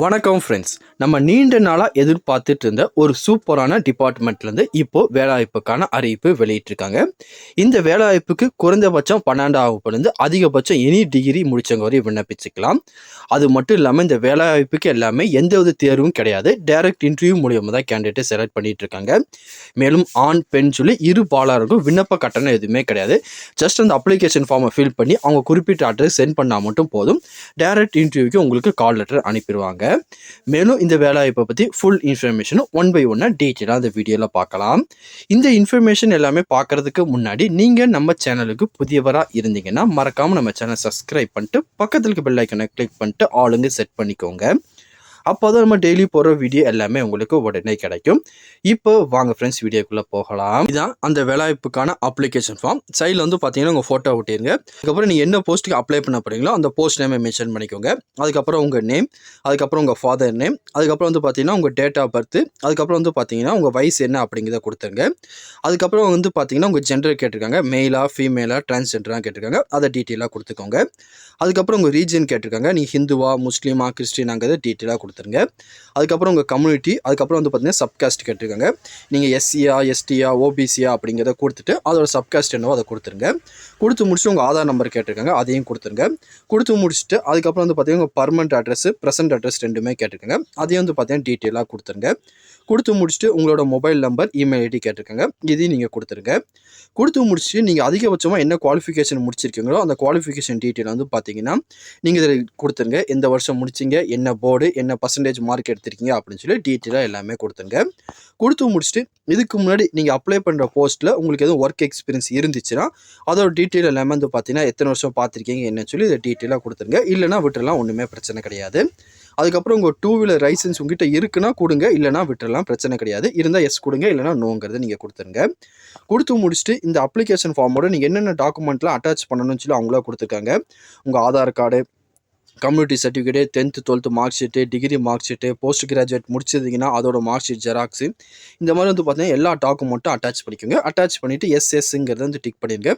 வணக்கம் ஃப்ரெண்ட்ஸ் நம்ம நீண்ட நாளாக எதிர்பார்த்துட்டு இருந்த ஒரு சூப்பரான டிபார்ட்மெண்ட்லேருந்து இப்போது வேலைவாய்ப்புக்கான அறிவிப்பு வெளியிட்டிருக்காங்க. இந்த வேலைவாய்ப்புக்கு குறைந்தபட்சம் பன்னெண்டாம் வகுப்புலேருந்து அதிகபட்சம் எனி டிகிரி முடித்தவங்க வரையும் விண்ணப்பிச்சுக்கலாம். அது மட்டும் இல்லாமல் இந்த வேலைவாய்ப்புக்கு எல்லாமே எந்த வித தேர்வும் கிடையாது. டைரக்ட் இன்டர்வியூ மூலியமாக தான் கேண்டிடேட்டை செலக்ட் பண்ணிட்டு இருக்காங்க மேலும் ஆண் பெண் சொல்லி இரு பாலாருக்கும் விண்ணப்ப கட்டணம் எதுவுமே கிடையாது. ஜஸ்ட் அந்த அப்ளிகேஷன் ஃபார்மை ஃபில் பண்ணி அவங்க குறிப்பிட்ட அட்ரஸ் சென்ட் பண்ணால் மட்டும் போதும். டைரக்ட் இன்டர்வியூக்கு உங்களுக்கு கால் லெட்டர் அனுப்பிடுவாங்க. மேலும் இந்த வேலைவாய்ப்பை பற்றி ஃபுல் இன்ஃபர்மேஷனும் ஒன் பை ஒன்னாக டீட்டெயிலாக அந்த வீடியோவில் பார்க்கலாம். இந்த இன்ஃபர்மேஷன் எல்லாமே பார்க்குறதுக்கு முன்னாடி நீங்கள் நம்ம சேனலுக்கு புதியவராக இருந்தீங்கன்னா மறக்காமல் நம்ம சேனல் சப்ஸ்கிரைப் பண்ணிட்டு பக்கத்தில் இருக்க பெல் ஐக்கனை கிளிக் பண்ணிட்டு ஆளுங்க செட் பண்ணிக்கோங்க. அப்போ தான் நம்ம டெய்லி போகிற வீடியோ எல்லாமே உங்களுக்கு உடனே கிடைக்கும். இப்போ வாங்க ஃப்ரெண்ட்ஸ் வீடியோக்குள்ளே போகலாம். இதான் அந்த வேலைவாய்ப்புக்கான அப்ளிகேஷன் ஃபார்ம் சைடில் வந்து பார்த்தீங்கன்னா உங்கள் ஃபோட்டோ ஒட்டிருங்க அதுக்கப்புறம் நீங்கள் என்ன போஸ்ட்டுக்கு அப்ளை பண்ண போகிறீங்களோ அந்த போஸ்ட் நேமை மென்ஷன் பண்ணிக்கோங்க. அதுக்கப்புறம் உங்கள் நேம் அதுக்கப்புறம் உங்கள் ஃபாதர் நேம் அதுக்கப்புறம் வந்து பார்த்தீங்கன்னா உங்கள் டேட் ஆஃப் பர்த் அதுக்கப்புறம் வந்து பார்த்தீங்கன்னா உங்கள் வயசு என்ன அப்படிங்கிறத கொடுத்துருங்க. அதுக்கப்புறம் வந்து பார்த்தீங்கன்னா உங்கள் ஜெண்டர் கேட்டிருக்காங்க. மெயிலாக ஃபீமேலாக டிரான்ஸ்ஜெண்டராக கேட்டிருக்காங்க. அதை டீட்டெயிலாக கொடுத்துக்கோங்க. அதுக்கப்புறம் உங்கள் ரீஜன் கேட்டிருக்காங்க. நீ ஹிந்துவா முஸ்லீமா கிறிஸ்டினாங்கிறத டீட்டெயிலாக கொடுத்துருங்க அதுக்கப்புறம் உங்கள் கம்யூனிட்டி அதுக்கப்புறம் வந்து பார்த்தீங்கன்னா சப்காஸ்ட் கேட்டிருக்காங்க. நீங்கள் எஸ்சியா எஸ்டியா ஓபிசியா அப்படிங்கிறத கொடுத்துட்டு அதோட சப்காஸ்ட் என்னவோ அதை கொடுத்துருங்க. கொடுத்து முடிச்சு உங்கள் ஆதார் நம்பர் கேட்டிருக்காங்க அதையும் கொடுத்துருங்க. கொடுத்து முடிச்சுட்டு அதுக்கப்புறம் வந்து பார்த்தீங்கன்னா உங்கள் பர்மனெண்ட் அட்ரஸ் ப்ரெசென்ட் அட்ரஸ் ரெண்டுமே கேட்டிருக்காங்க. அதையும் வந்து பார்த்தீங்கன்னா டீட்டெயிலாக கொடுத்துருங்க. கொடுத்து முடிச்சுட்டு உங்களோட மொபைல் நம்பர் இமெயில் ஐடி கேட்டிருக்காங்க. இதையும் நீங்கள் கொடுத்துருங்க. கொடுத்து முடிச்சுட்டு நீங்கள் அதிகபட்சமாக என்ன குவாலிஃபிகேஷன் முடிச்சிருக்கீங்களோ அந்த குவாலிஃபிகேஷன் டீட்டெயில் வந்து பார்த்தீங்கன்னா நீங்கள் இதில் கொடுத்துருங்க. எந்த வருஷம் முடிச்சிங்க என்ன போர்டு என்ன பர்சன்டேஜ் மார்க் எடுத்திருக்கீங்க அப்படின்னு சொல்லி டீட்டெயிலாக எல்லாமே கொடுத்துருங்க. கொடுத்து முடிச்சுட்டு இதுக்கு முன்னாடி நீங்கள் அப்ளை பண்ணுற போஸ்ட்டில் உங்களுக்கு எதுவும் ஒர்க் எக்ஸ்பீரியன்ஸ் இருந்துச்சுன்னா அதோட டீட்டெயில் எல்லாமே வந்து பார்த்தீங்கன்னா எத்தனை வருஷம் பார்த்துருக்கீங்க என்னன்னு சொல்லி இதை டீட்டெயிலாக கொடுத்துருங்க. இல்லைனா விட்டுறலாம் ஒன்றுமே பிரச்சனை கிடையாது. அதுக்கப்புறம் உங்கள் டூ வீலர் லைசன்ஸ் உங்ககிட்ட இருக்குன்னா கொடுங்க இல்லைனா விட்டுறலாம் பிரச்சனை கிடையாது. இருந்தால் எஸ் கொடுங்க இல்லைனா நோங்கிறத நீங்கள் கொடுத்துருங்க. கொடுத்து முடிச்சுட்டு இந்த அப்ளிகேஷன் ஃபார்மோட நீங்கள் என்னென்ன டாக்குமெண்ட்லாம் அட்டாச் பண்ணணும்னு சொல்லி அவங்களா கொடுத்துருக்காங்க. உங்கள் Aadhaar card community certificate tenth twelfth mark sheet degree mark sheet post graduate முடிச்சிருந்தீங்கன்னா அதோட மார்க் ஷீட் ஜெராக்ஸு இந்த மாதிரி வந்து பார்த்தீங்கன்னா எல்லா டாக்குமெண்ட்டும் அட்டாச் பண்ணிக்கோங்க. அட்டாச் பண்ணிவிட்டு எஸ் எஸ்ங்கிறத வந்து டிக் பண்ணிடுங்க.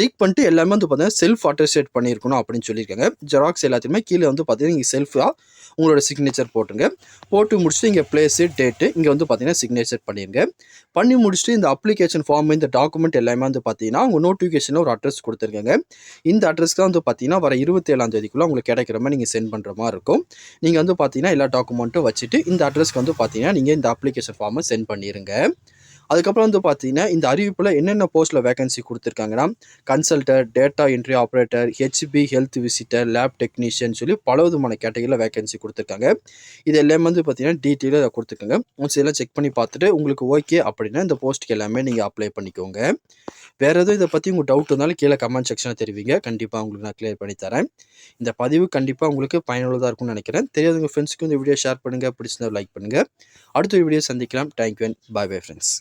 டிக் பண்ணிட்டு எல்லாமே வந்து பார்த்தீங்கன்னா செல்ஃப் அட்டஸ்டேட் பண்ணியிருக்கணும் அப்படின்னு சொல்லியிருக்காங்க. ஜெராக்ஸ் எல்லாத்தையுமே கீழே வந்து பார்த்தீங்கன்னா நீங்கள் செல்ஃபாக உங்களோட சிக்னேச்சர் போட்டுருங்க. போட்டு முடிச்சுட்டு இங்கே பிளேஸு டேட்டு இங்கே வந்து பார்த்தீங்கன்னா சிக்னேச்சர் பண்ணிடுங்க. பண்ணி முடிச்சுட்டு இந்த அப்ளிகேஷன் ஃபார்ம் இந்த டாக்குமெண்ட் எல்லாமே வந்து பார்த்தீங்கன்னா உங்கள் நோட்டிஃபிகேஷனில் ஒரு அட்ரஸ் கொடுத்துருக்காங்க. இந்த அட்ரஸ்க்கு தான் வந்து பார்த்தீங்கன்னா வர இருபத்தேழாம் தேதிக்குள்ளே உங்களுக்கு கிடைக்கிற மாதிரி நீங்கள் சென்ட் பண்ணுற மாதிரி இருக்கும். நீங்கள் வந்து பார்த்தீங்கன்னா எல்லா டாக்குமெண்ட்டும் வச்சுட்டு இந்த அட்ரஸ்க்கு வந்து பார்த்தீங்கன்னா நீங்கள் இந்த அப்ளிகேஷன் ஃபார்மை சென்ட் பண்ணிடுங்க அதுக்கப்புறம் வந்து பார்த்தீங்கன்னா இந்த அறிவிப்பில் என்னென்ன போஸ்ட்டில் வேகன்சி கொடுத்துருக்காங்கன்னா counsellor data entry operator HP health visitor lab technician சொல்லி பல விதமான கேட்டகரியில் வேகன்சி கொடுத்துருக்காங்க. இது எல்லாமே வந்து பார்த்தீங்கன்னா டீட்டெயிலாக கொடுத்துருக்காங்க. ஒன்ஸ் இதெல்லாம் செக் பண்ணி பார்த்துட்டு உங்களுக்கு ஓகே அப்படின்னா இந்த போஸ்ட்டுக்கு எல்லாமே நீங்கள் அப்ளை பண்ணிக்கோங்க. வேறு எதுவும் இதை பற்றி உங்கள் டவுட் இருந்தாலும் கீழே கமெண்ட் செக்ஷனில் தெரிவிங்க. கண்டிப்பாக உங்களுக்கு நான் கிளியர் பண்ணி தரேன். இந்த பதிவு கண்டிப்பாக உங்களுக்கு பயனுள்ளதாக இருக்கும்னு நினைக்கிறேன். தெரியாதவங்க ஃப்ரெண்ட்ஸுக்கு இந்த வீடியோ ஷேர் பண்ணுங்கள் பிடிச்சிருந்தா லைக் பண்ணுங்கள் அடுத்த வீடியோ சந்திக்கலாம். Thank you and bye bye friends